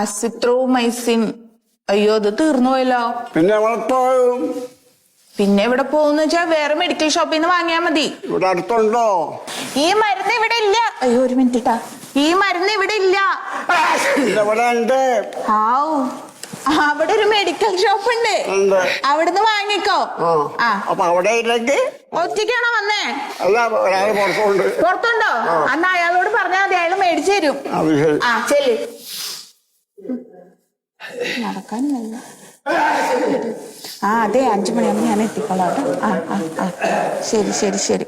Azithromycin അയ്യോ അത് തീർന്നു പോയല്ലോ. പിന്നെ പിന്നെ ഇവിടെ പോകുന്ന വെച്ചാ വേറെ മെഡിക്കൽ ഷോപ്പിൽ നിന്ന് വാങ്ങിയാ മതി. ഇവിടെ അടുത്തുണ്ടോ? ഈ മരുന്ന് ഇവിടെ ഇല്ല. അയ്യോ ഒരു മിനിറ്റ് ഇട്ടാ ഈ മരുന്ന് ഇവിടെ ഇല്ല. അവിടെ ഒരു മെഡിക്കൽ ഷോപ്പ് ഉണ്ട്. അവിടുന്ന് വാങ്ങിക്കോ. അപ്പൊ അവിടെ ഒറ്റയ്ക്കാണോ വന്നേ? അല്ല പുറത്തുണ്ട്. പുറത്തുണ്ടോ? അന്ന് അയാളോട് പറഞ്ഞാൽ മതി അയാൾ മേടിച്ചു തരും. ആ ശരി നടക്കാൻ കഴിയും ആ അതെ അഞ്ചു മണിയാകുമ്പോൾ ഞാൻ എത്തിക്കോളാം കേട്ടോ. ആ ആ ആ. ശരി ശരി ശരി.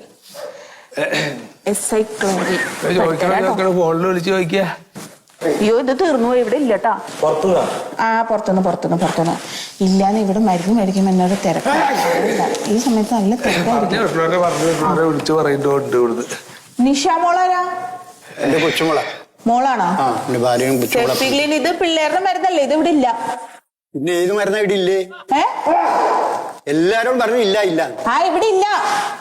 എസ് ഐ ക്ലോറി ചോദിക്കണ ഫോണിൽ വിളിച്ച് ചോദിക്കുക അയ്യോ ഇത് തീർന്നു പോയി ഇവിടെ ഇല്ല കേട്ടോ. ആ പുറത്തുനിന്ന് പുറത്തുനിന്ന് പുറത്തുനിന്ന്. ഇല്ലാന്ന് ഇവിടെ മരുന്ന് മേടിക്കും എന്നോട് തിരക്കില്ല ഈ സമയത്ത് നല്ല തിരക്കായിരിക്കും. നിഷാമോളാരാ എന്റെ കൊച്ചുമോളെ. മോളാണോ? ആ എന്റെ ഭാര്യയും സെഫിഗ്ലിൻ ഇത് പിള്ളേരുടെ മരുന്നല്ലേ? ഇത് ഇവിടെ ഇല്ല. പിന്നെ ഏത് മരുന്നാ ഇവിടെ ഇല്ലേ? ഏ? എല്ലാരും പറഞ്ഞു ഇല്ല ഇല്ല. ആ ഇവിടെ ഇല്ല.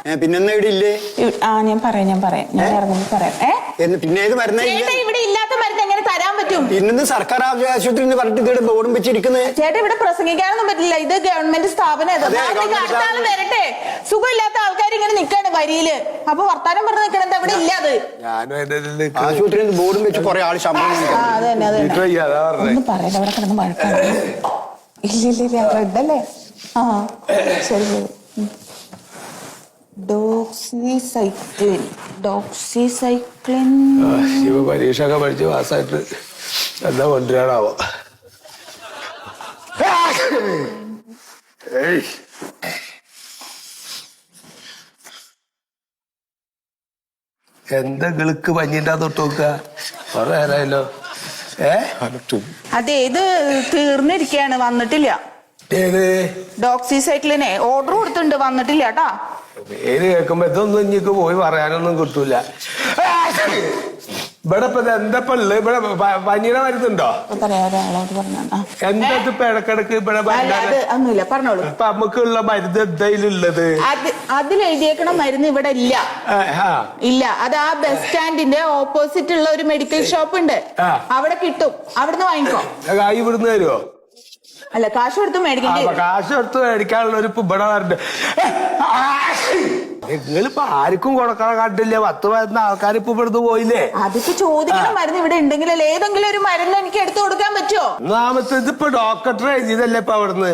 ഏ, പിന്നെന്നാ ഇവിടെ ഇല്ലേ? ഇ- ആ ഞാൻ പറയാം ഞാൻ പറയാം. ഞാൻ ഇറങ്ങി പറയാം. ഏ? എന്ന് പിന്നെ ഏത് മരുന്നാ ഇല്ല? ചേട്ടാ ഇവിടെ ഇല്ലാത്ത മരുന്ന് എങ്ങനെ തരാൻ പറ്റും? പിന്നെന്ന് സർക്കാർ ആശുപത്രി എന്ന് പറഞ്ഞിട്ട് ഇവിടെ ബോർഡും വെച്ചിരിക്കുന്നത് ചേട്ടാ ഇവിടെ പ്രസംഗിക്കാനൊന്നും പറ്റില്ല. ഇത് ഗവൺമെന്റ് സ്ഥാപനം ഇത്. അതെ, ഗവൺമെന്റ് അടുത്ത ആൾ സ്ഥാപനം. വരട്ടെ. സുഖമില്ലാത്ത ആൾക്കാർ ഇങ്ങനെ നിക്കാണ് വരിയിൽ. അപ്പൊ വർത്താനം പറഞ്ഞു നിക്കണത് അവിടെ ഇല്ല അത്. ഞാനും അതിന്റെ ആശുപത്രിയിൽ ബോർഡും വെച്ച് കുറെ ആൾ ശമ്പളം ആ മേടിക്കുന്നു. അത് തന്നെ അത് തന്നെ അതാ പറഞ്ഞേ. ഒന്നും പറയല്ല അവിടെ കിടന്ന് വഴക്കാണ് ഇല്ല ഇല്ല ഇല്ല ഇതല്ലേ ആ ശരി ശരി. Doxycycline doxycycline. ഇവ പരീക്ഷ ഒക്കെ പഠിച്ച് പാസ്സായിട്ട് എന്താ കൊണ്ടുവരാണാവോ ഏയ്. എന്താ ഗിളുക്ക് പഞ്ഞിന്റെ തൊട്ട് നോക്കുക കുറെ നേരമായല്ലോ ഏ? അതെ ഇത് തീർന്നിരിക്കയാണ് വന്നിട്ടില്ല. ഏത്? ഡോക്സിസൈക്ലിനെ ഓർഡർ കൊടുത്തിട്ടുണ്ട് വന്നിട്ടില്ല കേട്ടാ. പേര് കേൾക്കുമ്പോ ഇതൊന്നും ഇനിക്ക് പോയി പറയാനൊന്നും കിട്ടൂല. ഇവിടെ ഇപ്പൊ എന്താ ഉള്ളത്? ഇവിടെ പനിയുടെ മരുന്നുണ്ടോ. എന്താ ഇപ്പൊ ഇടക്കിടക്ക് ഇവിടെ ഒന്നുമില്ല പറഞ്ഞോളൂ. ഇപ്പൊ നമുക്കുള്ള മരുന്ന് എന്തായാലുള്ളത്? അതിലെഴുതിയേക്കണ മരുന്ന് ഇവിടെ ഇല്ല. ഇല്ല. അത് ആ ബസ് സ്റ്റാൻഡിന്റെ ഓപ്പോസിറ്റ് ഉള്ള ഒരു മെഡിക്കൽ ഷോപ്പ് ഉണ്ട്. അവിടെ കിട്ടും. അവിടുന്ന് വാങ്ങിക്കോ. കായ് ഇവിടുന്ന് തരുമോ അല്ല കാശ് കൊടുത്ത് മേടിക്കാൻ കാശ് കൊടുത്ത് മേടിക്കാനുള്ള ഒരു ഇവിടെ വരണ്ട്. നിങ്ങളിപ്പോ ആർക്കും കൊടുക്കാൻ കണ്ടില്ല പത്ത് പതിനൊന്ന് ആൾക്കാർ ഇപ്പൊ ഇവിടുന്ന് പോയില്ലേ? അതിപ്പോ ചോദിക്കുന്ന മരുന്ന് ഇവിടെ ഉണ്ടെങ്കിലല്ലേ ഏതെങ്കിലും ഒരു മരുന്ന് എനിക്ക് എടുത്തു കൊടുക്കാൻ പറ്റുമോ ഒന്നാമത്തെ ഇതിപ്പോ ഡോക്ടറെ എഴുതിയതല്ലേ ഇപ്പൊ അവിടുന്ന്?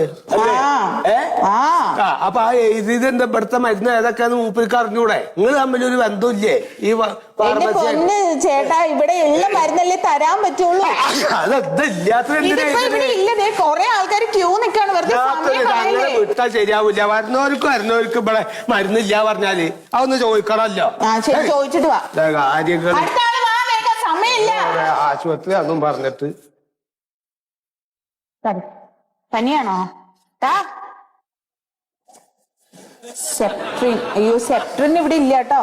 അപ്പൊ ആ എഴുതിയത് എന്താ ഇവിടുത്തെ മരുന്ന് ഏതൊക്കെയാന്ന് മൂപ്പിൽക്ക് അറിഞ്ഞൂടെ? നിങ്ങൾ തമ്മിൽ ഒരു ബന്ധമില്ലേ? ഈ എന്റെ pharmacy പൊന്ന് ചേട്ടാ ഇവിടെ ഉള്ള മരുന്നല്ലേ തരാൻ പറ്റുള്ളൂ. ഇതിപ്പോ ഇവിടെ ഇല്ലതേ കൊറേ ആൾക്കാർ ക്യൂ നിക്കാണ്. വെറുതെ സമയം കളയല്ലേ. വിട്ടാ ശരിയാവൂല. വരുന്നവർക്ക് വരുന്നവർക്ക് ഇവിടെ മരുന്നില്ല പറഞ്ഞാൽ. അതൊന്ന് ചോദിക്കണല്ലോ ആ ശരി ചോദിച്ചിട്ട് വാ. ഇതാ കാര്യങ്ങൾ അടുത്ത ആൾ വാ വേഗം സമയമില്ല. ഇവിടെ ആശുപത്രി അതും പറഞ്ഞിട്ട്. തടി. പനിയാണോ ടാ. സെപ്ട്രിൻ അയ്യോ സെപ്ട്രിൻ ഇവിടെ ഇല്ല കേട്ടോ.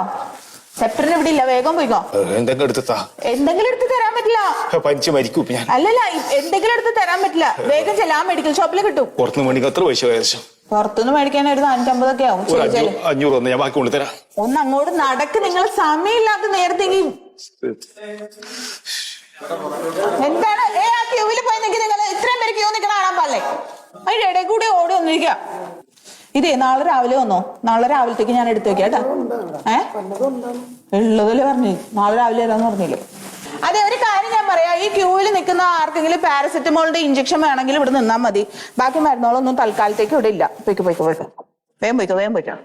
സെപ്ട്രിൻ ഇവിടെ ഇല്ല. വേഗം പോയിക്കോ. എന്തൊക്കെ എടുത്താ എന്തെങ്കിലും എടുത്ത് തരാൻ പറ്റില്ല. പനിച്ച് മരിക്കും ഞാൻ. അല്ലല്ല എന്തെങ്കിലും എടുത്ത് തരാൻ പറ്റില്ല. വേഗം ചെല്ലാം. മെഡിക്കൽ ഷോപ്പിൽ കിട്ടും. പുറത്തുനിന്ന് മേടിക്കാൻ എത്ര പൈസ ഏകദേശം? പുറത്തുനിന്ന് മേടിക്കാൻ ഒരു നാനൂറ്റമ്പതൊക്കെ ആവും. അഞ്ഞൂറ് വന്ന് ഞാൻ ബാക്കി കൊണ്ടുതരാം. ഒന്ന് അങ്ങോട്ട് നടക്ക്. നിങ്ങൾ സമയമില്ലാത്ത നേരത്തെ എന്താണ്? ഏ ആ ക്യൂവിൽ പോയി നിൽക്കി നിങ്ങൾ ഇത്രയും പേര് ക്യൂ നിൽക്കണ കാണാൻ പാടില്ലേ? അതിന്റെ ഇടയിൽ കൂടി ഓടി വന്നിരിക്കുക ഇതേ നാളെ രാവിലെ വന്നോ? നാളെ രാവിലത്തേക്ക് ഞാൻ എടുത്തു വെക്കാം കേട്ടാ. ഏ? ഉള്ളതല്ലേ പറഞ്ഞു? നാളെ രാവിലെ വരാന്ന് പറഞ്ഞില്ലേ? അതെ ഒരു കാര്യം ഞാൻ പറയാം. ഈ ക്യൂവിൽ നിൽക്കുന്ന ആർക്കെങ്കിലും പാരസെറ്റമോളിന്റെ ഇഞ്ചക്ഷൻ വേണമെങ്കിൽ ഇവിടെ നിന്നാൽ മതി. ബാക്കി മരുന്നുകളൊന്നും തൽക്കാലത്തേക്ക് ഇവിടെ ഇല്ല. പോയിക്കോ പോയിക്കോ പോയിക്കോ. വേഗം പോയിക്കോ വേഗം പോയിക്കോ.